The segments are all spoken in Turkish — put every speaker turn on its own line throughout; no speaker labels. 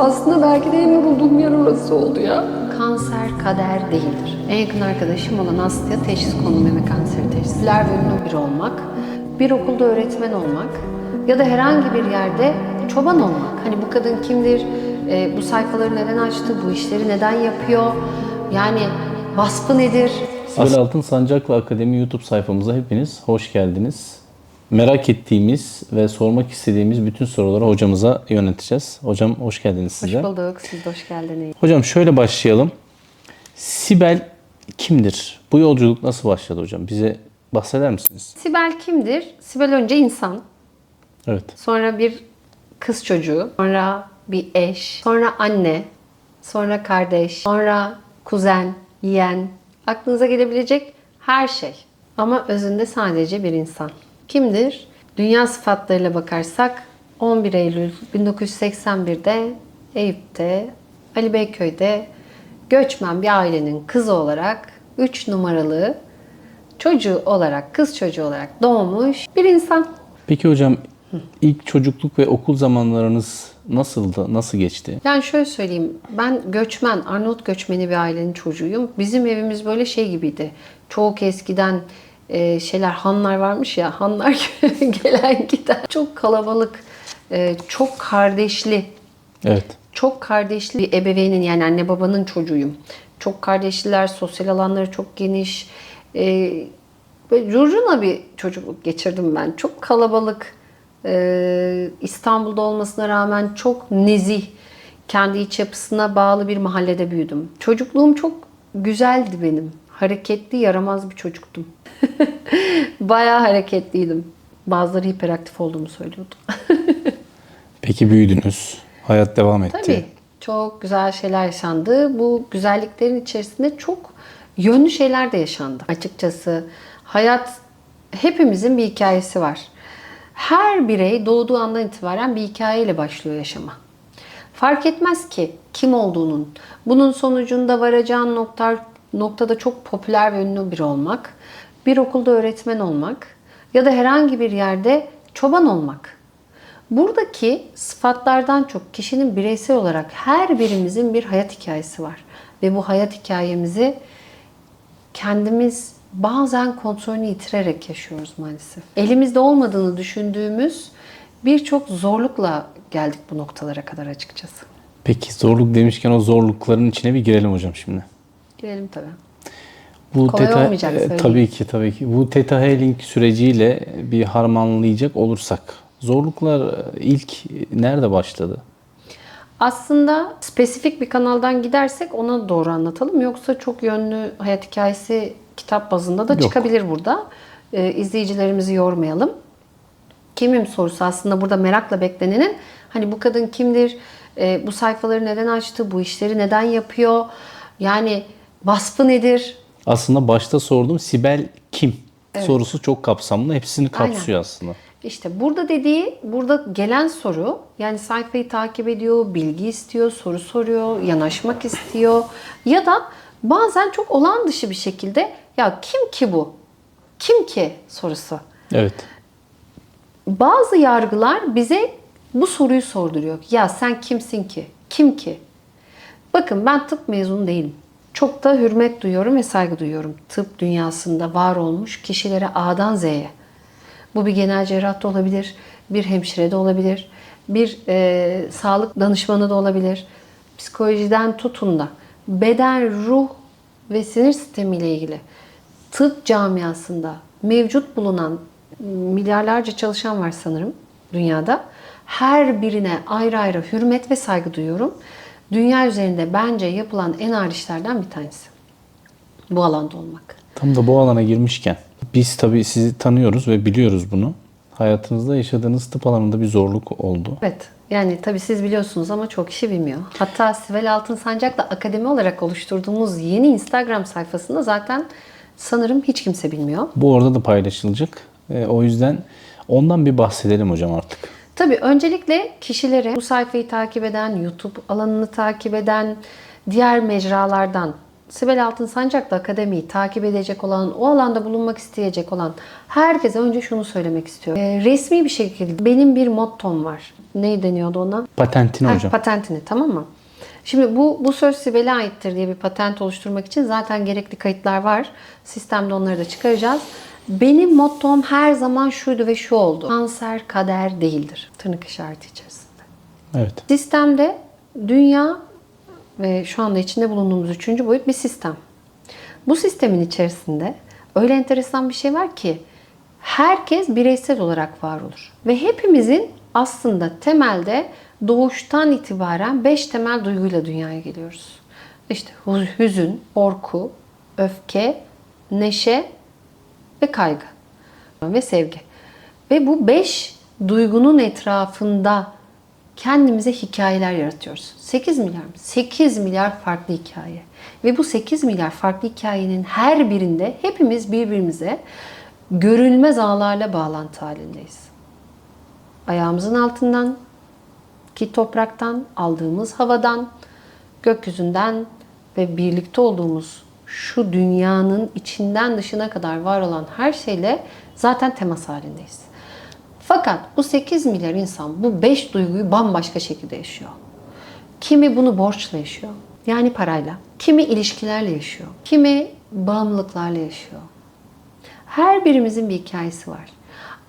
Aslında belki de en yorulduğum yer orası oldu ya. Kanser kader değildir. En yakın arkadaşım olan Aslı'ya teşhis konu meme kanseri teşhisler bölümünün biri olmak, bir okulda öğretmen olmak ya da herhangi bir yerde çoban olmak. Hani bu kadın kimdir, e, bu sayfaları neden açtı, bu işleri neden yapıyor, yani vasfı nedir,
Sibel Altın Sancaklı Akademi YouTube sayfamıza hepiniz hoş geldiniz. Merak ettiğimiz ve sormak istediğimiz bütün soruları hocamıza yöneteceğiz. Hocam hoş geldiniz size.
Hoş bulduk, siz de hoş geldiniz.
Hocam şöyle başlayalım. Sibel kimdir? Bu yolculuk nasıl başladı hocam? Bize bahseder misiniz?
Sibel kimdir? Sibel önce insan,
Evet.
sonra bir kız çocuğu, sonra bir eş, sonra anne, sonra kardeş, sonra kuzen, yeğen, aklınıza gelebilecek her şey. Ama özünde sadece bir insan. Kimdir? Dünya sıfatlarıyla bakarsak 11 Eylül 1981'de Eyüp'te, Ali Beyköy'de göçmen bir ailenin kızı olarak 3 numaralı çocuğu olarak, kız çocuğu olarak doğmuş bir insan.
Peki hocam ilk çocukluk ve okul zamanlarınız nasıldı? Nasıl geçti?
Yani şöyle söyleyeyim. Ben göçmen, Arnavut göçmeni bir ailenin çocuğuyum. Bizim evimiz böyle şey gibiydi. Çok eskiden e, şeyler, hanlar varmış ya. Hanlar gelen giden. Çok kalabalık, e, çok kardeşli,
Evet.
çok kardeşli bir ebeveynin yani anne babanın çocuğuyum. Çok kardeşliler, sosyal alanları çok geniş. Ee, böyle curcuna bir çocukluk geçirdim ben. Çok kalabalık. ee, İstanbul'da olmasına rağmen çok nezih, kendi iç yapısına bağlı bir mahallede büyüdüm. Çocukluğum çok güzeldi benim. Hareketli, yaramaz bir çocuktum. Bayağı hareketliydim. Bazıları hiperaktif olduğumu söylüyordu.
Peki büyüdünüz. Hayat devam etti.
Tabii. Çok güzel şeyler yaşandı. Bu güzelliklerin içerisinde çok yönlü şeyler de yaşandı. Açıkçası hayat hepimizin bir hikayesi var. Her birey doğduğu andan itibaren bir hikayeyle başlıyor yaşama. Fark etmez ki kim olduğunun. Bunun sonucunda varacağın nokta, noktada çok popüler ve ünlü biri olmak, bir okulda öğretmen olmak ya da herhangi bir yerde çoban olmak. Buradaki sıfatlardan çok kişinin bireysel olarak her birimizin bir hayat hikayesi var. Ve bu hayat hikayemizi kendimiz bazen kontrolünü yitirerek yaşıyoruz maalesef. Elimizde olmadığını düşündüğümüz birçok zorlukla geldik bu noktalara kadar açıkçası.
Peki zorluk demişken o zorlukların içine bir girelim hocam şimdi.
Girelim tabii.
Bu
Kolay
teta,
olmayacak,
e, tabii ki tabii ki. Bu Theta Healing süreciyle bir harmanlayacak olursak zorluklar e, ilk nerede başladı?
Aslında spesifik bir kanaldan gidersek ona doğru anlatalım. Yoksa çok yönlü hayat hikayesi kitap bazında da
Yok.
çıkabilir burada. Ee, izleyicilerimizi yormayalım. Kimim sorusu aslında burada merakla beklenenin hani bu kadın kimdir? Ee, bu sayfaları neden açtı? Bu işleri neden yapıyor? Yani vasfı nedir?
Aslında başta sorduğum Sibel kim sorusu çok kapsamlı. Hepsini
Aynen.
kapsıyor aslında.
İşte burada dediği, burada gelen soru yani sayfayı takip ediyor, bilgi istiyor, soru soruyor, yanaşmak istiyor ya da bazen çok olağan dışı bir şekilde ya kim ki bu? Kim ki sorusu.
Evet.
Bazı yargılar bize bu soruyu sorduruyor. Ya sen kimsin ki? Kim ki? Bakın ben tıp mezunu değilim. Çok da hürmet duyuyorum ve saygı duyuyorum. Tıp dünyasında var olmuş kişilere A'dan Z'ye. Bu bir genel cerrah da olabilir, bir hemşire de olabilir, bir e, sağlık danışmanı da olabilir. Psikolojiden tutun da beden, ruh ve sinir sistemiyle ilgili tıp camiasında mevcut bulunan milyarlarca çalışan var sanırım dünyada. Her birine ayrı ayrı hürmet ve saygı duyuyorum. Dünya üzerinde bence yapılan en ağır işlerden bir tanesi. Bu alanda olmak.
Tam da bu alana girmişken biz tabii sizi tanıyoruz ve biliyoruz bunu. Hayatınızda yaşadığınız tıp alanında bir zorluk oldu.
Evet. Yani tabii siz biliyorsunuz ama çok kişi bilmiyor. Hatta Sibel Altın Sancak'la akademi olarak oluşturduğumuz yeni Instagram sayfasında zaten sanırım hiç kimse bilmiyor.
Bu orada da paylaşılacak. E, o yüzden ondan bir bahsedelim hocam artık.
Tabii öncelikle kişilere bu sayfayı takip eden, YouTube alanını takip eden, diğer mecralardan Sibel Altın Sancak'la akademiyi takip edecek olan, o alanda bulunmak isteyecek olan herkese önce şunu söylemek istiyorum. Ee, resmi bir şekilde benim bir mottom var. Ne deniyordu ona?
Patentini
Ha,
hocam.
Patentini tamam mı? Şimdi bu, bu söz Sibel'e aittir diye bir patent oluşturmak için zaten gerekli kayıtlar var. Sistemde onları da çıkaracağız. Benim mottom her zaman şuydu ve şu oldu. Kanser kader değildir. Tırnak işareti içerisinde.
Evet.
Sistemde dünya ve şu anda içinde bulunduğumuz üçüncü boyut bir sistem. Bu sistemin içerisinde öyle enteresan bir şey var ki herkes bireysel olarak var olur. Ve hepimizin aslında temelde doğuştan itibaren beş temel duyguyla dünyaya geliyoruz. İşte hüzün, korku, öfke, neşe ve kaygı ve sevgi. Ve bu beş duygunun etrafında kendimize hikayeler yaratıyoruz. 8 milyar mı? 8 milyar farklı hikaye. Ve bu 8 milyar farklı hikayenin her birinde hepimiz birbirimize görünmez ağlarla bağlantı halindeyiz. Ayağımızın altından, ki topraktan, aldığımız havadan, gökyüzünden ve birlikte olduğumuz şu dünyanın içinden dışına kadar var olan her şeyle zaten temas halindeyiz. Fakat bu 8 milyar insan bu 5 duyguyu bambaşka şekilde yaşıyor. Kimi bunu borçla yaşıyor. Yani parayla. Kimi ilişkilerle yaşıyor. Kimi bağımlılıklarla yaşıyor. Her birimizin bir hikayesi var.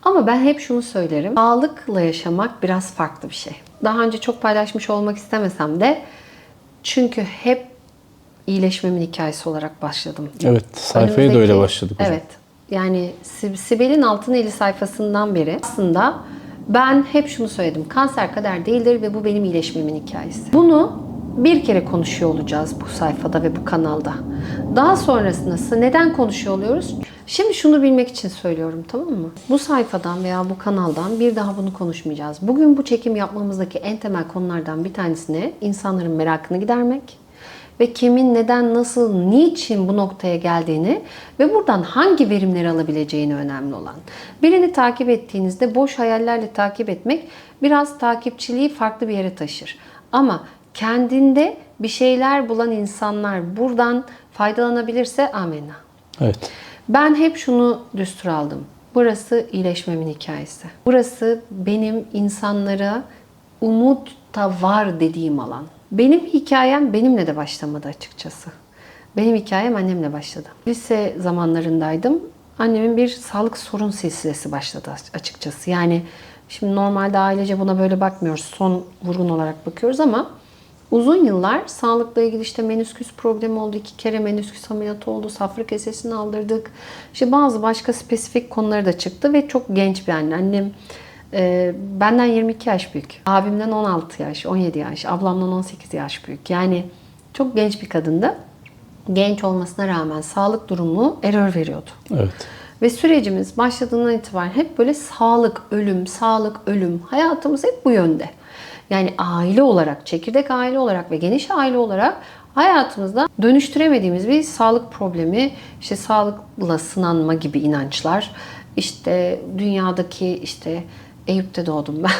Ama ben hep şunu söylerim. Sağlıkla yaşamak biraz farklı bir şey. Daha önce çok paylaşmış olmak istemesem de çünkü hep iyileşmemin hikayesi olarak başladım.
Evet. Sayfaya da öyle
Önümüzdeki-
başladık hocam.
Evet. Yani Sib- Sibel'in Altın Eli sayfasından beri aslında ben hep şunu söyledim. Kanser kader değildir ve bu benim iyileşmemin hikayesi. Bunu bir kere konuşuyor olacağız bu sayfada ve bu kanalda. Daha sonrasında neden konuşuyor oluyoruz? Şimdi şunu bilmek için söylüyorum tamam mı? Bu sayfadan veya bu kanaldan bir daha bunu konuşmayacağız. Bugün bu çekim yapmamızdaki en temel konulardan bir tanesine insanların merakını gidermek ve kimin neden, nasıl, niçin bu noktaya geldiğini ve buradan hangi verimleri alabileceğini önemli olan. Birini takip ettiğinizde boş hayallerle takip etmek biraz takipçiliği farklı bir yere taşır. Ama kendinde bir şeyler bulan insanlar buradan faydalanabilirse amenna.
Evet.
Ben hep şunu düstur aldım. Burası iyileşmemin hikayesi. Burası benim insanlara umut da var dediğim alan. Benim hikayem benimle de başlamadı açıkçası. Benim hikayem annemle başladı. Lise zamanlarındaydım. Annemin bir sağlık sorun silsilesi başladı açıkçası. Yani şimdi normalde ailece buna böyle bakmıyoruz. Son vurgun olarak bakıyoruz ama Uzun yıllar sağlıkla ilgili işte menüsküs problemi oldu. iki kere menüsküs ameliyatı oldu. Safra kesesini aldırdık. İşte bazı başka spesifik konuları da çıktı ve çok genç bir anne. Annem e, benden 22 yaş büyük. Abimden 16 yaş, 17 yaş. Ablamdan 18 yaş büyük. Yani çok genç bir kadındı. Genç olmasına rağmen sağlık durumu error veriyordu.
Evet.
Ve sürecimiz başladığından itibaren hep böyle sağlık, ölüm, sağlık, ölüm. Hayatımız hep bu yönde. Yani aile olarak, çekirdek aile olarak ve geniş aile olarak hayatımızda dönüştüremediğimiz bir sağlık problemi, işte sağlıkla sınanma gibi inançlar, işte dünyadaki işte Eyüp'te doğdum ben.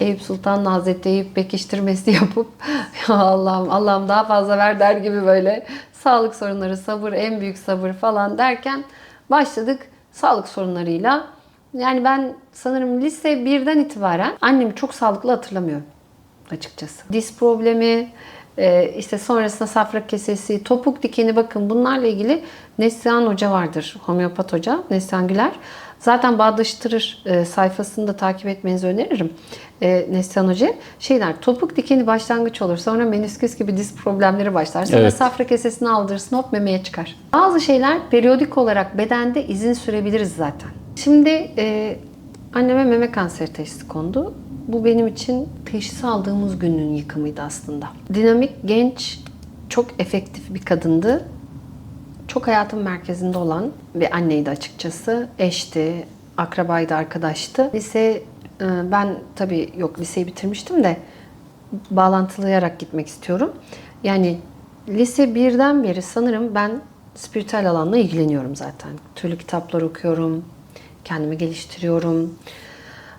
Eyüp Sultan Hazretleri Eyüp pekiştirmesi yapıp ya Allah'ım Allah'ım daha fazla ver der gibi böyle sağlık sorunları, sabır, en büyük sabır falan derken başladık sağlık sorunlarıyla. Yani ben sanırım lise 1'den itibaren annemi çok sağlıklı hatırlamıyorum açıkçası. Diz problemi, e, işte sonrasında safra kesesi, topuk dikeni bakın bunlarla ilgili Neslihan Hoca vardır. Homeopat Hoca, Neslihan Güler. Zaten bağdaştırır e, sayfasını da takip etmenizi öneririm. E, Neslihan Hoca şeyler topuk dikeni başlangıç olur. Sonra menisküs gibi diz problemleri başlar. Sonra
Evet.
safra kesesini aldırırsın hop memeye çıkar. Bazı şeyler periyodik olarak bedende izin sürebiliriz zaten. Şimdi e, anneme meme kanseri teşhisi kondu. Bu benim için teşhis aldığımız günün yıkımıydı aslında. Dinamik, genç, çok efektif bir kadındı. Çok hayatın merkezinde olan bir anneydi açıkçası. Eşti, akrabaydı, arkadaştı. Lise, e, ben tabii yok liseyi bitirmiştim de bağlantılayarak gitmek istiyorum. Yani lise 1'den beri sanırım ben spiritüel alanla ilgileniyorum zaten. Türlü kitaplar okuyorum, kendimi geliştiriyorum.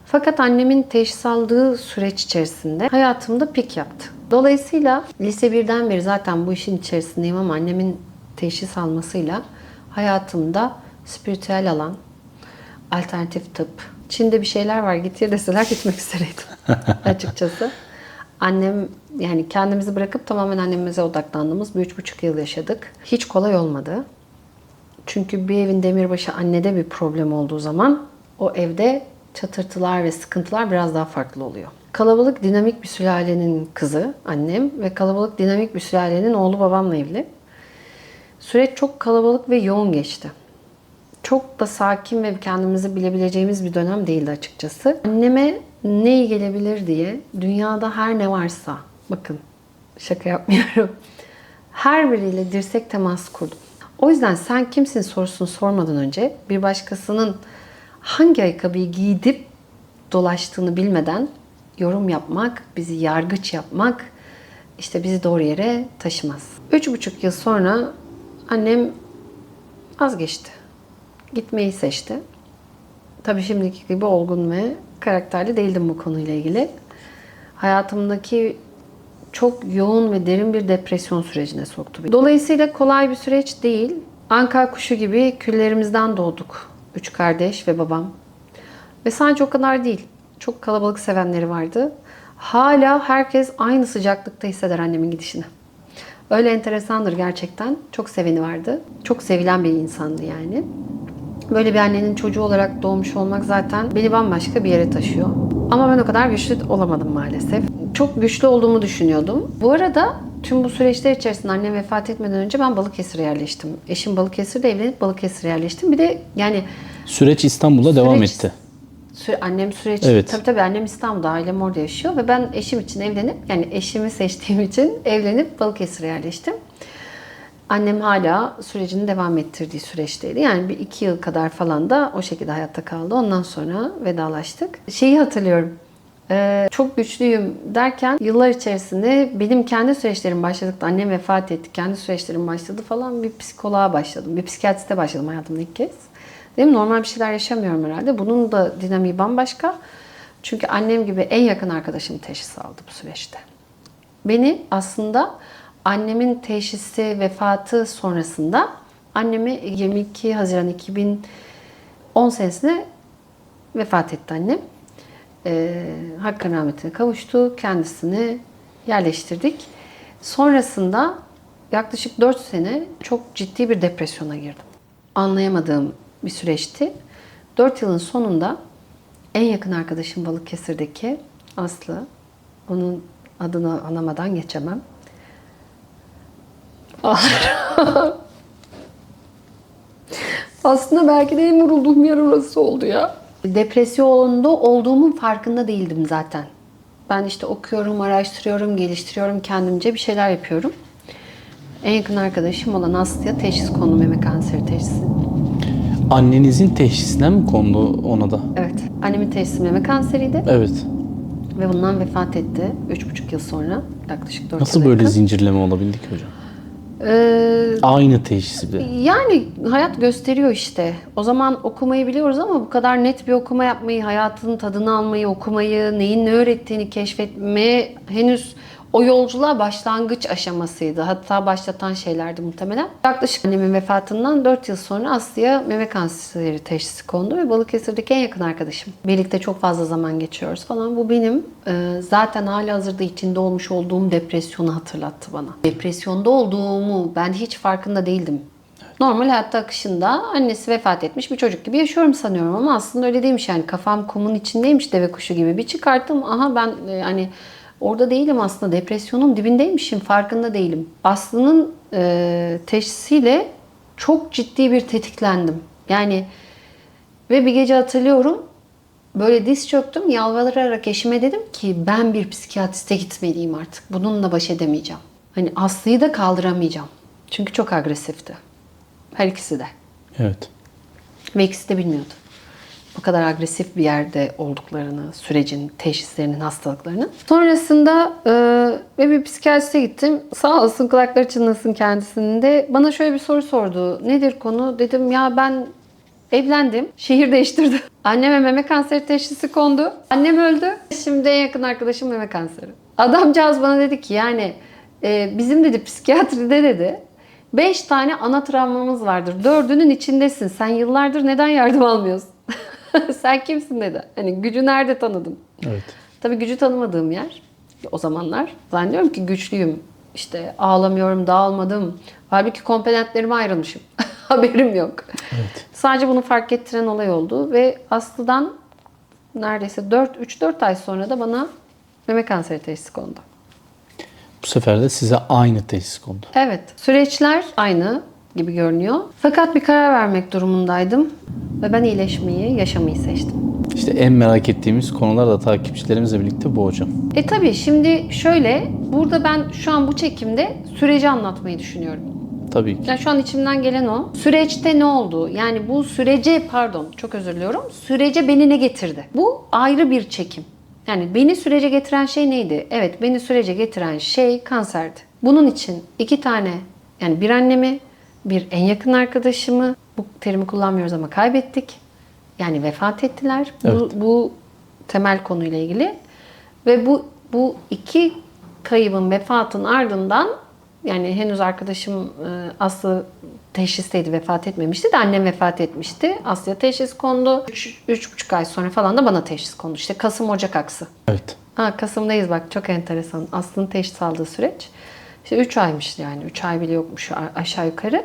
Fakat annemin teşhis aldığı süreç içerisinde hayatımda pik yaptı. Dolayısıyla lise 1'den beri zaten bu işin içerisindeyim ama annemin teşhis almasıyla hayatımda spiritüel alan, alternatif tıp, Çin'de bir şeyler var git deseler gitmek istereydim açıkçası. Annem yani kendimizi bırakıp tamamen annemize odaklandığımız bir üç buçuk yıl yaşadık. Hiç kolay olmadı. Çünkü bir evin demirbaşı annede bir problem olduğu zaman o evde çatırtılar ve sıkıntılar biraz daha farklı oluyor. Kalabalık dinamik bir sülalenin kızı annem ve kalabalık dinamik bir sülalenin oğlu babamla evli. Süreç çok kalabalık ve yoğun geçti. Çok da sakin ve kendimizi bilebileceğimiz bir dönem değildi açıkçası. Anneme ne iyi gelebilir diye dünyada her ne varsa, bakın şaka yapmıyorum. Her biriyle dirsek teması kurdum. O yüzden sen kimsin sorusunu sormadan önce bir başkasının hangi ayakkabıyı giyip dolaştığını bilmeden yorum yapmak, bizi yargıç yapmak işte bizi doğru yere taşımaz. Üç buçuk yıl sonra annem vazgeçti. Gitmeyi seçti. Tabii şimdiki gibi olgun ve karakterli değildim bu konuyla ilgili. Hayatımdaki çok yoğun ve derin bir depresyon sürecine soktu. Dolayısıyla kolay bir süreç değil. Anka kuşu gibi küllerimizden doğduk. Üç kardeş ve babam. Ve sadece o kadar değil. Çok kalabalık sevenleri vardı. Hala herkes aynı sıcaklıkta hisseder annemin gidişini. Öyle enteresandır gerçekten. Çok seveni vardı. Çok sevilen bir insandı yani. Böyle bir annenin çocuğu olarak doğmuş olmak zaten beni bambaşka bir yere taşıyor. Ama ben o kadar güçlü olamadım maalesef. Çok güçlü olduğumu düşünüyordum. Bu arada tüm bu süreçler içerisinde annem vefat etmeden önce ben Balıkesir'e yerleştim. Eşim Balıkesir'de evlenip Balıkesir'e yerleştim. Bir de yani
Süreç İstanbul'da devam
Süreç-
etti.
Sü- annem süreç
Evet.
tabii tabii annem İstanbul'da ailem orada yaşıyor ve ben eşim için evlenip yani eşimi seçtiğim için evlenip Balıkesir'e yerleştim. Annem hala sürecini devam ettirdiği süreçteydi. Yani bir iki yıl kadar falan da o şekilde hayatta kaldı. Ondan sonra vedalaştık. Şeyi hatırlıyorum. Ee, çok güçlüyüm derken yıllar içerisinde benim kendi süreçlerim başladıkta annem vefat etti. Kendi süreçlerim başladı falan bir psikoloğa başladım. Bir psikiyatriste başladım hayatımda ilk kez. Dedim normal bir şeyler yaşamıyorum herhalde. Bunun da dinamiği bambaşka. Çünkü annem gibi en yakın arkadaşım teşhis aldı bu süreçte. Beni aslında annemin teşhisi vefatı sonrasında annemi 22 Haziran 2010 senesinde vefat etti annem. Ee, Hakkın rahmetine kavuştu. Kendisini yerleştirdik. Sonrasında yaklaşık 4 sene çok ciddi bir depresyona girdim. Anlayamadığım bir süreçti. 4 yılın sonunda en yakın arkadaşım Balıkesir'deki Aslı. Onun adını anamadan geçemem. Aslında belki de en vurulduğum yer orası oldu ya. Depresyonda olduğumun farkında değildim zaten. Ben işte okuyorum, araştırıyorum, geliştiriyorum, kendimce bir şeyler yapıyorum. En yakın arkadaşım olan Aslı'ya teşhis kondu meme kanseri teşhisi.
Annenizin teşhisine mi kondu ona da?
Evet. Annemin teşhisi meme kanseriydi
Evet.
ve bundan vefat etti. Üç buçuk yıl sonra. Yaklaşık dört
Nasıl
yıla
böyle
yakın.
zincirleme olabildi ki hocam?
Ee,
Aynı teşhis bir de.
Yani hayat gösteriyor işte. O zaman okumayı biliyoruz ama bu kadar net bir okuma yapmayı, hayatın tadını almayı, okumayı, neyin ne öğrettiğini keşfetmeye henüz o yolculuğa başlangıç aşamasıydı. Hatta başlatan şeylerdi muhtemelen. Yaklaşık annemin vefatından 4 yıl sonra Aslı'ya meme kanseri teşhisi kondu ve Balıkesir'deki en yakın arkadaşım. Birlikte çok fazla zaman geçiyoruz falan. Bu benim e, zaten hala hazırda içinde olmuş olduğum depresyonu hatırlattı bana. Depresyonda olduğumu ben hiç farkında değildim. Normal hayatta akışında annesi vefat etmiş bir çocuk gibi yaşıyorum sanıyorum ama aslında öyle değilmiş yani kafam kumun içindeymiş deve kuşu gibi bir çıkarttım aha ben e, hani orada değilim aslında depresyonun dibindeymişim farkında değilim. Aslı'nın e, teşhisiyle çok ciddi bir tetiklendim. Yani ve bir gece hatırlıyorum böyle diz çöktüm yalvararak eşime dedim ki ben bir psikiyatriste gitmeliyim artık. Bununla baş edemeyeceğim. Hani Aslı'yı da kaldıramayacağım. Çünkü çok agresifti. Her ikisi de.
Evet.
Ve ikisi de bilmiyordu. Bu kadar agresif bir yerde olduklarını, sürecin, teşhislerinin, hastalıklarının. Sonrasında e, ve bir psikiyatriste gittim. Sağ olsun kulakları çınlasın kendisinin de. Bana şöyle bir soru sordu. Nedir konu? Dedim ya ben Evlendim. Şehir değiştirdim. Anneme meme kanseri teşhisi kondu. Annem öldü. Şimdi en yakın arkadaşım meme kanseri. Adamcağız bana dedi ki yani e, bizim dedi psikiyatride dedi 5 tane ana travmamız vardır. Dördünün içindesin. Sen yıllardır neden yardım almıyorsun? Sen kimsin dedi. Hani gücü nerede tanıdın?
Evet.
Tabii gücü tanımadığım yer o zamanlar. Zannediyorum ki güçlüyüm. İşte ağlamıyorum, dağılmadım. Halbuki komponentlerime ayrılmışım. Haberim yok.
Evet.
Sadece bunu fark ettiren olay oldu ve Aslı'dan neredeyse 4 3-4 ay sonra da bana meme kanseri teşhisi kondu.
Bu sefer de size aynı teşhis kondu.
Evet, süreçler aynı gibi görünüyor. Fakat bir karar vermek durumundaydım ve ben iyileşmeyi, yaşamayı seçtim.
İşte en merak ettiğimiz konular da takipçilerimizle birlikte bu hocam.
E tabii şimdi şöyle, burada ben şu an bu çekimde süreci anlatmayı düşünüyorum.
Tabii ki.
Yani şu an içimden gelen o. Süreçte ne oldu? Yani bu sürece, pardon çok özür diliyorum, sürece beni ne getirdi? Bu ayrı bir çekim. Yani beni sürece getiren şey neydi? Evet, beni sürece getiren şey kanserdi. Bunun için iki tane, yani bir annemi, bir en yakın arkadaşımı, bu terimi kullanmıyoruz ama kaybettik. Yani vefat ettiler. Bu,
Evet.
bu temel konuyla ilgili. Ve bu bu iki kaybın vefatın ardından yani henüz arkadaşım e, Aslı teşhisteydi vefat etmemişti de annem vefat etmişti. Aslı'ya teşhis kondu. Üç, üç buçuk ay sonra falan da bana teşhis kondu. İşte Kasım Ocak aksı.
Evet.
Ha Kasım'dayız bak çok enteresan. Aslı'nın teşhis aldığı süreç. İşte 3 aymış yani 3 ay bile yokmuş aşağı yukarı.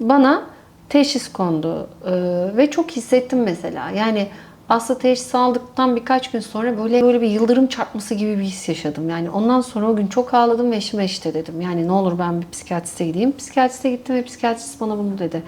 Bana teşhis kondu Ee, ve çok hissettim mesela. Yani Aslı teşhis aldıktan birkaç gün sonra böyle böyle bir yıldırım çarpması gibi bir his yaşadım. Yani ondan sonra o gün çok ağladım ve eşime işte dedim. Yani ne olur ben bir psikiyatriste gideyim. Psikiyatriste gittim ve psikiyatrist bana bunu dedi.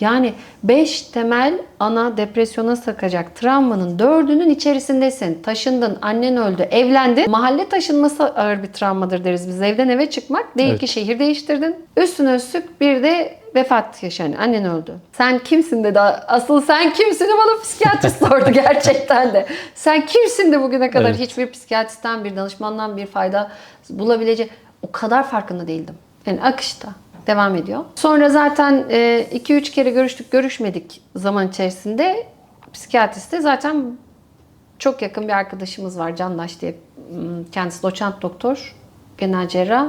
Yani 5 temel ana depresyona sakacak travmanın dördünün içerisindesin. Taşındın, annen öldü, evlendin. Mahalle taşınması ağır bir travmadır deriz biz. Evden eve çıkmak değil
Evet.
ki şehir değiştirdin. Üstüne üstlük bir de vefat yaşandı. Annen öldü. Sen kimsin dedi. Asıl sen kimsin bana psikiyatrist sordu gerçekten de. Sen kimsin de bugüne kadar
Evet.
hiçbir psikiyatristten, bir danışmandan bir fayda bulabilecek o kadar farkında değildim. Yani akışta devam ediyor. Sonra zaten 2-3 kere görüştük, görüşmedik zaman içerisinde psikiyatriste zaten çok yakın bir arkadaşımız var Candaş diye. Hmm, Kendisi doçent doktor, genel cerrah.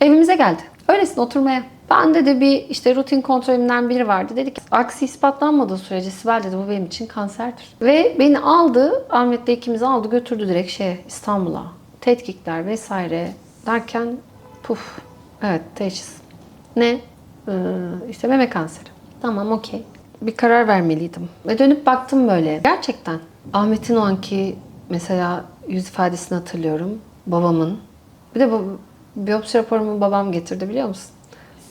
Evimize geldi. Öylesine oturmaya. Ben de bir işte rutin kontrolümden biri vardı. Dedi ki aksi ispatlanmadığı sürece Sibel dedi bu benim için kanserdir. Ve beni aldı, Ahmet'le ikimizi aldı götürdü direkt şeye İstanbul'a. Tetkikler vesaire derken puf evet teşhis. Ne? Ee, işte meme kanseri. Tamam okey. Bir karar vermeliydim. Ve dönüp baktım böyle. Gerçekten Ahmet'in o anki mesela yüz ifadesini hatırlıyorum. Babamın. Bir de bu biyopsi raporumu babam getirdi biliyor musun?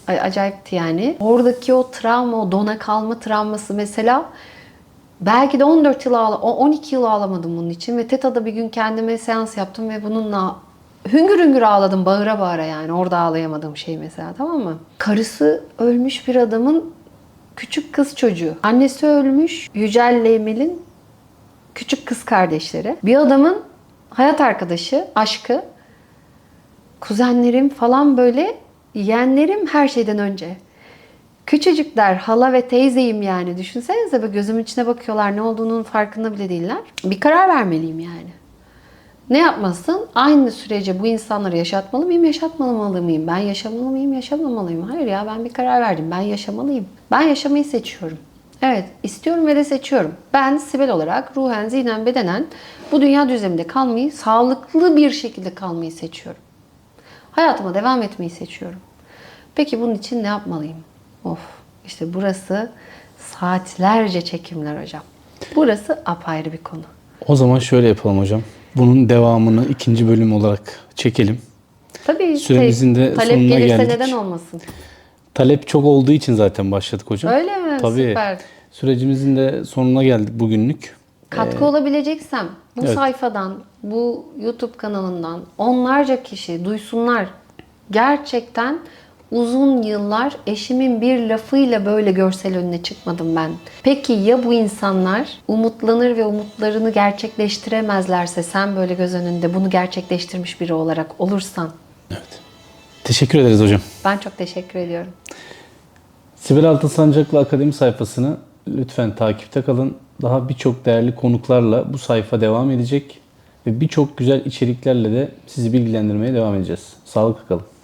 Ay, acayipti yani. Oradaki o travma, o dona kalma travması mesela belki de 14 yıl ağla, o 12 yıl ağlamadım bunun için ve TETA'da bir gün kendime seans yaptım ve bununla hüngür hüngür ağladım bağıra bağıra yani orada ağlayamadığım şey mesela tamam mı? Karısı ölmüş bir adamın küçük kız çocuğu. Annesi ölmüş Yücel Emel'in küçük kız kardeşleri. Bir adamın hayat arkadaşı, aşkı, kuzenlerim falan böyle yeğenlerim her şeyden önce. Küçücükler, hala ve teyzeyim yani. Düşünsenize böyle gözümün içine bakıyorlar ne olduğunun farkında bile değiller. Bir karar vermeliyim yani. Ne yapmasın? Aynı sürece bu insanları yaşatmalı mıyım, yaşatmamalı mıyım? Ben yaşamalı mıyım, yaşamamalıyım? Hayır ya ben bir karar verdim. Ben yaşamalıyım. Ben yaşamayı seçiyorum. Evet, istiyorum ve de seçiyorum. Ben Sibel olarak ruhen, zihnen, bedenen bu dünya düzleminde kalmayı, sağlıklı bir şekilde kalmayı seçiyorum. Hayatıma devam etmeyi seçiyorum. Peki bunun için ne yapmalıyım? Of, işte burası saatlerce çekimler hocam. Burası apayrı bir konu.
O zaman şöyle yapalım hocam. Bunun devamını ikinci bölüm olarak çekelim.
Tabii
Süremizin de
talep
sonuna
gelirse
geldik.
neden olmasın?
Talep çok olduğu için zaten başladık hocam.
Öyle mi?
Tabii.
Süper.
Sürecimizin de sonuna geldik bugünlük.
Katkı olabileceksem bu
evet.
sayfadan, bu YouTube kanalından onlarca kişi duysunlar. Gerçekten uzun yıllar eşimin bir lafıyla böyle görsel önüne çıkmadım ben. Peki ya bu insanlar umutlanır ve umutlarını gerçekleştiremezlerse sen böyle göz önünde bunu gerçekleştirmiş biri olarak olursan
Teşekkür ederiz hocam.
ben çok teşekkür ediyorum.
Sibel Altın Sancaklı Akademi sayfasını lütfen takipte kalın. Daha birçok değerli konuklarla bu sayfa devam edecek ve birçok güzel içeriklerle de sizi bilgilendirmeye devam edeceğiz. Sağlıklı kalın.